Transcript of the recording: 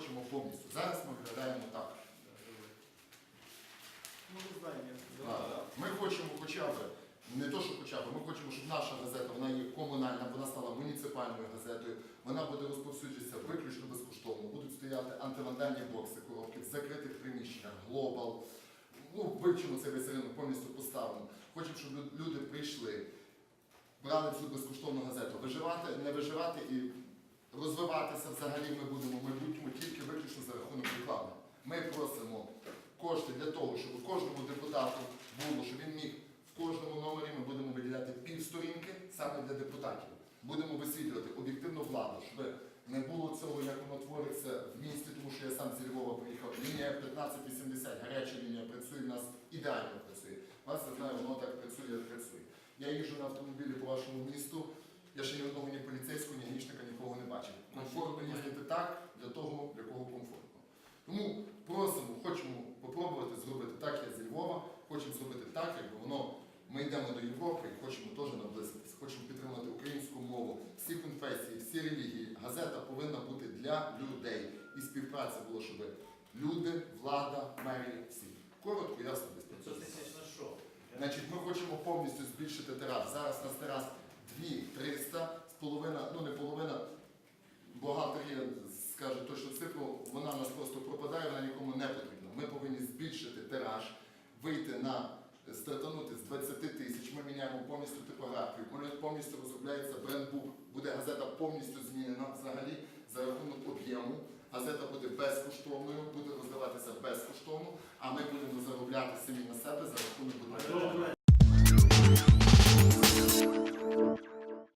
хочемо повністю. Зараз ми виглядаємо так. Ми хочемо хоча б, не то, що хоча б, ми хочемо, щоб наша газета, вона є комунальна, вона стала муніципальною газетою, вона буде розповсюджуватися виключно безкоштовно, будуть стояти антивандальні бокси, коробки в закритих приміщеннях, глобал. Ну, вивчимо цей весь ринок повністю поставимо. Хочемо, щоб люди прийшли, брали цю безкоштовну газету, виживати, не виживати і розвиватися взагалі ми будемо в майбутньому тільки. Ми просимо кошти для того, щоб кожному депутату було, щоб він міг в кожному номері ми будемо виділяти півсторінки саме для депутатів. Будемо висвітлювати об'єктивну владу, щоб не було цього, як воно твориться в місті, тому що я сам зі Львова приїхав. Лінія 1580, гаряча лінія працює, в нас ідеально працює. Вас я знаю, воно так працює, як працює. Я їжджу на автомобілі по вашому місту. Я ще ні одного ні поліцейського, ні гнічника нікого не бачив. Комфортно їздити так, для того, для кого комфортно. Тому просимо, хочемо попробувати зробити так, як зі Львова, хочемо зробити так, якби воно. Ми йдемо до Європи і хочемо теж наблизитися, хочемо підтримати українську мову, всі конфесії, всі релігії. Газета повинна бути для людей. І співпраця була, щоб люди, влада, мерії, всі. Коротко, ясно, без 500 тисяч на що? Значить, ми хочемо повністю збільшити тираж. Зараз у нас тираж 2-300, з половина, ну не половина, бухгалтерія скаже точну цифру, вона в нас просто пропадає, вона нікому не потрібна. Ми повинні збільшити тираж, вийти на стартанути з 20 тисяч. Ми міняємо повністю типографію, повністю розробляється брендбук. Буде газета повністю змінена взагалі за рахунок об'єму. Газета буде безкоштовною, буде роздаватися безкоштовно, а ми будемо заробляти самі на себе за рахунок.